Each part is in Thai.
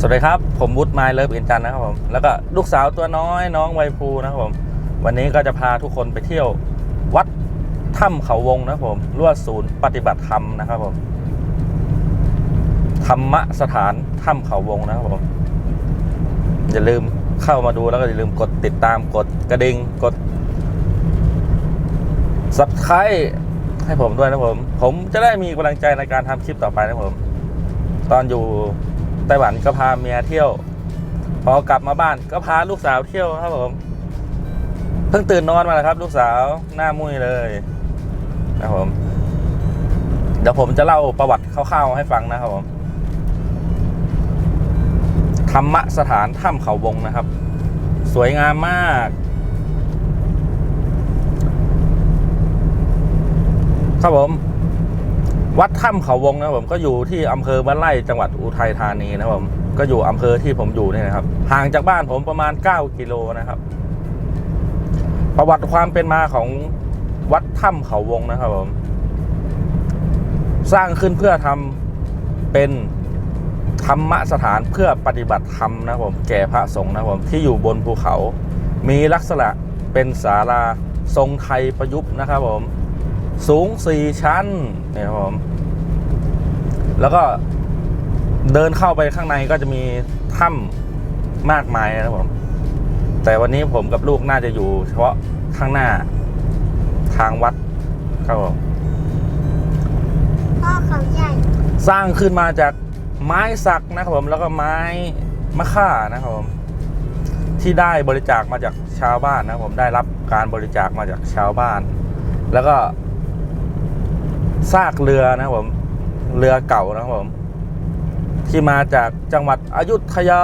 สวัสดีครับ ผมวุฒิไมล์เลิฟอินจันนะครับผม แล้วก็ลูกสาวตัวน้อยน้องไวภูนะครับผม วันนี้ก็จะพาทุกคนไปเที่ยววัดถ้ำเขาวงนะครับผมรวดศูนย์ปฏิบัติธรรมนะครับผม ธรรมสถานถ้ำเขาวงนะครับผม อย่าลืมเข้ามาดูแล้วก็อย่าลืมกดติดตามกดกระดิ่งกด subscribe ให้ผมด้วยนะผม ผมจะได้มีกำลังใจในการทำคลิปต่อไปนะผม ตอนอยู่ ไต้หวันก็พาเมียเที่ยว พอกลับมาบ้านก็พาลูกสาวเที่ยวครับผมเพิ่งตื่นนอนมาแล้วครับ ลูกสาวหน้ามุ้ยเลยนะครับผมเดี๋ยวผมจะเล่าประวัติคร่าวๆให้ฟังนะครับผมธรรมสถานถ้ำเขาวงนะครับ สวยงามมาก ครับผม วัดถ้ำเขาวงนะผมก็อยู่ที่อำเภอบ้านไร่จังหวัดอุทัยธานีนะผมก็อยู่อำเภอที่ผมอยู่เนี่ยนะครับ ห่างจากบ้านผมประมาณ 9 กิโลนะครับ ประวัติความเป็นมาของวัดถ้ำเขาวงนะครับผมสร้างขึ้นเพื่อทำเป็นธรรมสถานเพื่อปฏิบัติธรรมนะผมแก่พระสงฆ์นะผมที่อยู่บนภูเขา มีลักษณะเป็นศาลาทรงไทยประยุกต์นะครับผม สูงสี่ชั้นเนี่ยครับผม แล้วก็เดินเข้าไปข้างในก็จะมีถ้ำมากมายนะครับผม แต่วันนี้ผมกับลูกน่าจะอยู่ เฉพาะข้างหน้าทางวัดครับผมพ่อเขาใหญ่ สร้างขึ้นมาจากไม้สักนะครับผมแล้วก็ไม้มะค่านะครับผม ที่ได้บริจาคมาจากชาวบ้านนะครับผมได้รับการบริจาคมาจากชาวบ้าน แล้วก็ซากเรือนะครับผม เรือเก่านะครับผม ที่มาจากจังหวัดอยุธยา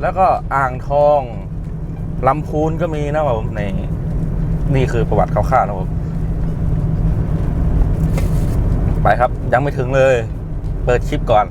แล้วก็อ่างทองลำพูนก็มีนะครับผมในนี่คือประวัติคร่าวๆนะครับผมไปครับยังไม่ถึงเลย เปิดคลิปก่อน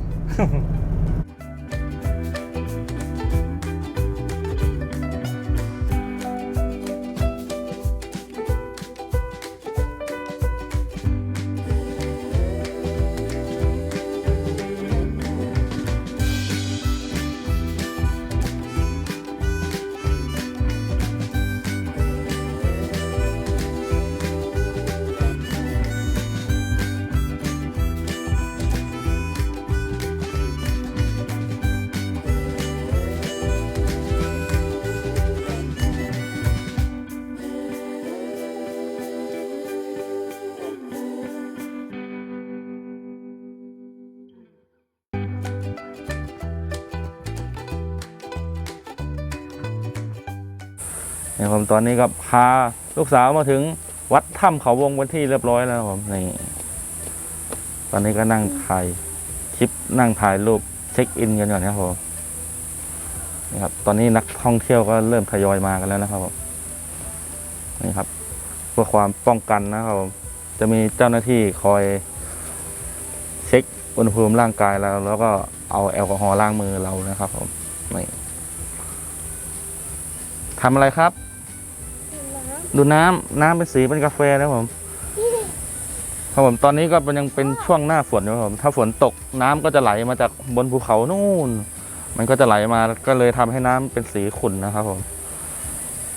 เนี่ยผมตอนนี้ก็พาลูกสาวมาถึงวัดถ้ำเขาวงเป็นที่เรียบร้อยแล้วครับผมนี่ตอนนี้ก็นั่งถ่ายคลิปนั่งถ่ายรูปเช็คอินกันก่อนนะครับผมนี่ครับ ตอนนี้นักท่องเที่ยวก็เริ่มทยอยมากันแล้วนะครับผมนี่ครับ เพื่อความป้องกันนะครับผมจะมีเจ้าหน้าที่คอย เช็คอุณหภูมิร่างกายเราแล้วก็เอาแอลกอฮอล์ล้างมือเรานะครับ ผมนี่ทำอะไรครับ ดูน้ำน้ำเป็นสีเป็นกาแฟนะครับผมครับผมตอนนี้ก็เป็นยังเป็นช่วงหน้าฝนอยู่ครับผมถ้าฝนตกน้ำก็จะไหลมาจากบนภูเขานู่น มันก็จะไหลมาก็เลยทำให้น้ำเป็นสีขุ่นนะครับผม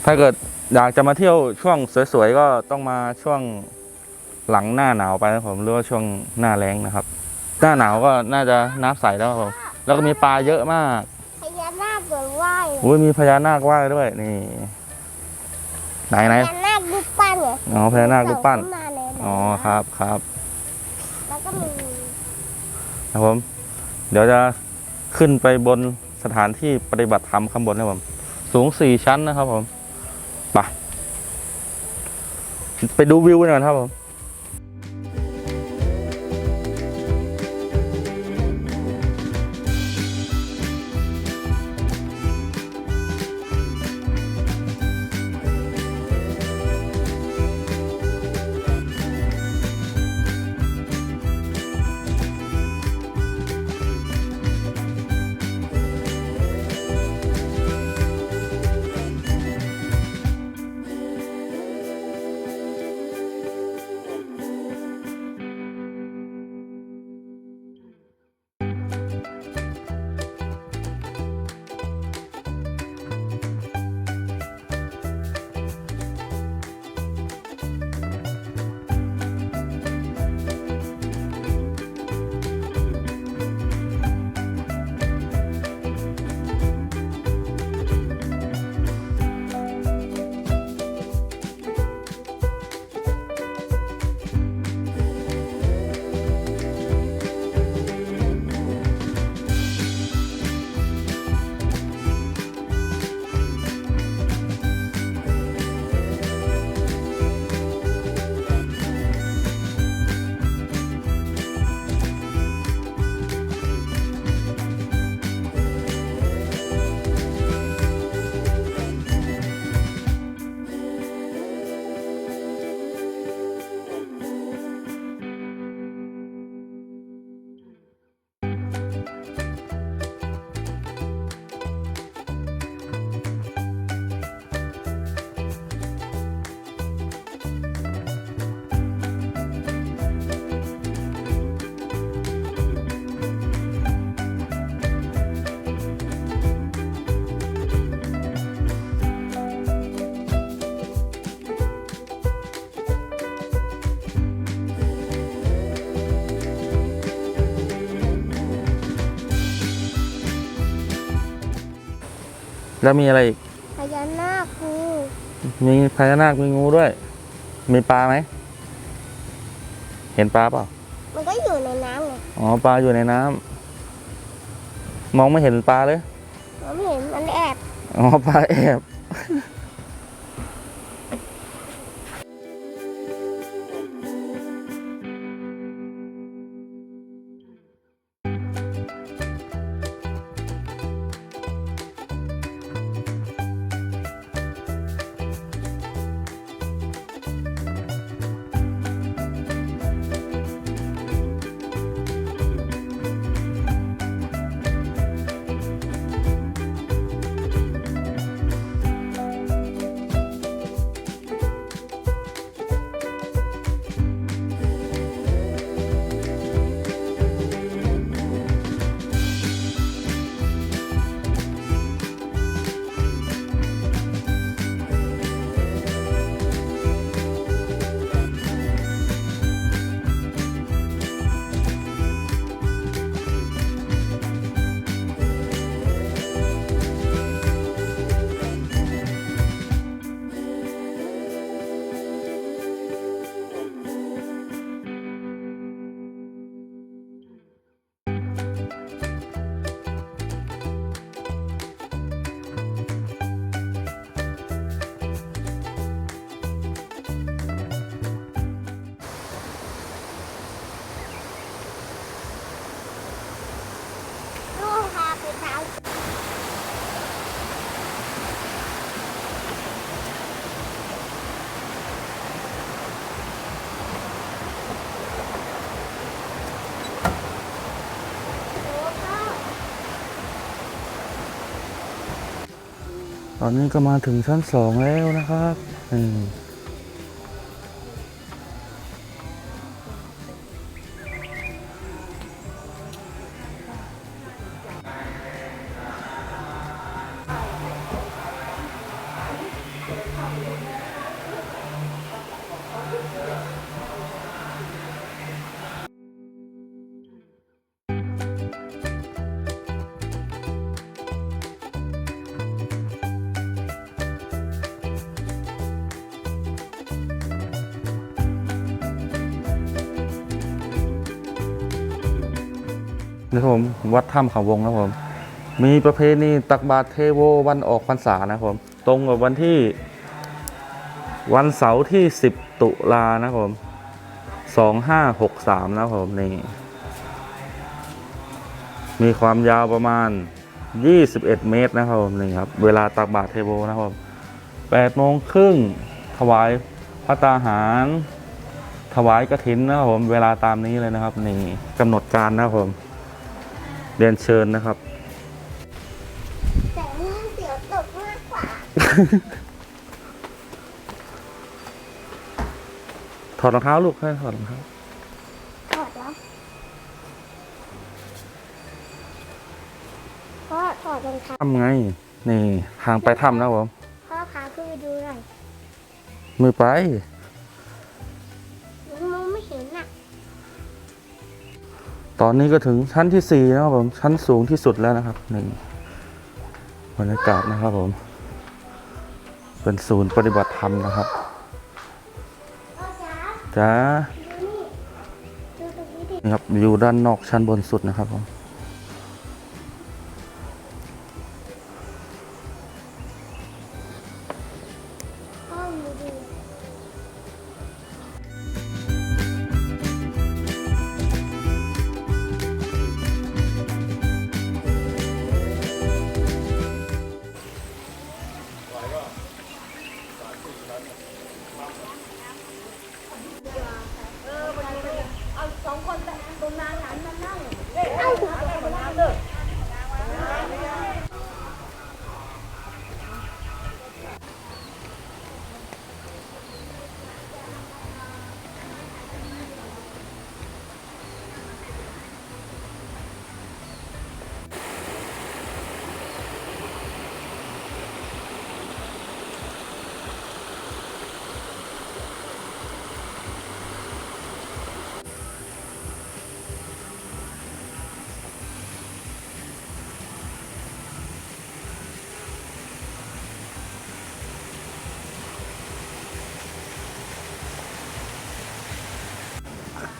ถ้าเกิดอยากจะมาเที่ยวช่วงสวยๆก็ต้องมาช่วงหลังหน้าหนาวไปนะครับผมหรือว่าช่วงหน้าแล้งนะครับ หน้าหนาวก็น่าจะน้ำใสแล้วครับผมแล้วก็มีปลาเยอะมากพญานาคเหมือนว่ายอุ้ยมีพญานาคว่ายด้วยนี่ ไหนไหนพญานาครูปปั้นเหรออ๋อพญานาครูปปั้น ส่งขึ้มาเลยอ๋อครับครับแล้วก็มีครับผม เดี๋ยวจะขึ้นไปบนสถานที่ปฏิบัติธรรมข้างบนนะครับผม สูงสี่ชั้นนะครับผม ไป ไปดูวิวกันก่อนครับผม แล้วมีอะไรอีกพญานาคงูมีพญานาคมีงูด้วย มีปลาไหมเห็นปลาเปล่ามันก็อยู่ในน้ำไงอ๋อปลาอยู่ในน้ำมองไม่เห็นปลาเลยเราไม่เห็นมันแอบ อ๋อปลาแอบ อนนี้ก็มาถึงชั้นสองแล้วนะครับอืม นะครับผมวัดถ้ำเขาวงนะครับผมมีประเพณีตักบาตรเทโววันออกพรรษานะครับผมตรงกับวันที่วันเสาร์ที่ 10 ตุลานะครับผม2563นะครับผมนี่มีความยาวประมาณ 21 เมตรนะครับผมนี่ครับ เวลาตักบาตรเทโวนะครับผม8โมงครึ่งถวายพระตาหาร ถวายกระถินนะครับผม เวลาตามนี้เลยนะครับ นี่กำหนดการนะครับผม เรียนเชิญนะครับ แต่นี่เสียวตกมากกว่าถอดรองเท้าลูกให้ถอดรองเท้าถอดแล้วพ่อถอดรองเท้าถ้ำไง นี่ทางไปถ้ำนะครับผมพ่อพาขึ้นไปดูหน่อย มือไป ตอนนี้ก็ถึงชั้นที่สี่นะครับผม ชั้นสูงที่สุดแล้วนะครับหนึ่งบรรยากาศนะครับผม เป็นศูนย์ปฏิบัติธรรมนะครับจ้านี่ครับอยู่ด้านนอกชั้นบนสุดนะครับผม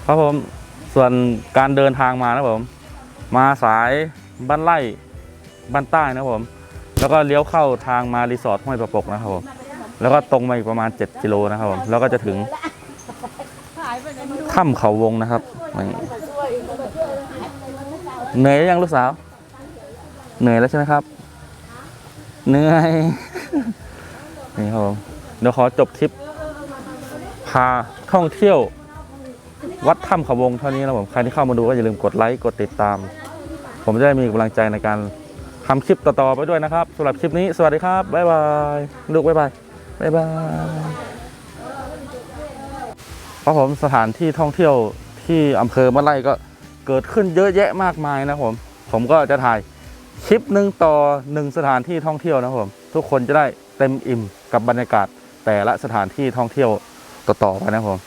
ครับผมส่วนการเดินทางมานะผมมาสายบ้านไร่บ้านใต้นะผมแล้วก็เลี้ยวเข้าทางมารีสอร์ทห้วยประปกนะครับผมแล้วก็ตรงมาอีกประมาณ 7 กิโลนะครับผมแล้วก็จะถึงถ้ำเขาวงนะครับเหนื่อยยังลูกสาว เหนื่อยแล้วใช่ไหมครับ เหนื่อยนี่ครับผมเดี๋ยวขอจบคลิป พาท่องเที่ยว วัดถ้ำขาวงเท่านี้นะผมใครที่เข้ามาดูก็อย่าลืมกดไลค์กดติดตาม ผมจะได้มีกำลังใจในการทำคลิปต่อๆไปด้วยนะครับสำหรับคลิปนี้สวัสดีครับบ๊ายบายลูกบ๊ายบายบ๊ายบายครับผมสถานที่ท่องเที่ยวที่อำเภอมะไร่ก็เกิดขึ้นเยอะแยะมากมายนะผมผมก็จะถ่ายคลิปหนึ่งต่อหนึ่งสถานที่ท่องเที่ยวนะครับผมทุกคนจะได้เต็มอิ่มกับบรรยากาศแต่ละสถานที่ท่องเที่ยวต่อๆไปนะครับผม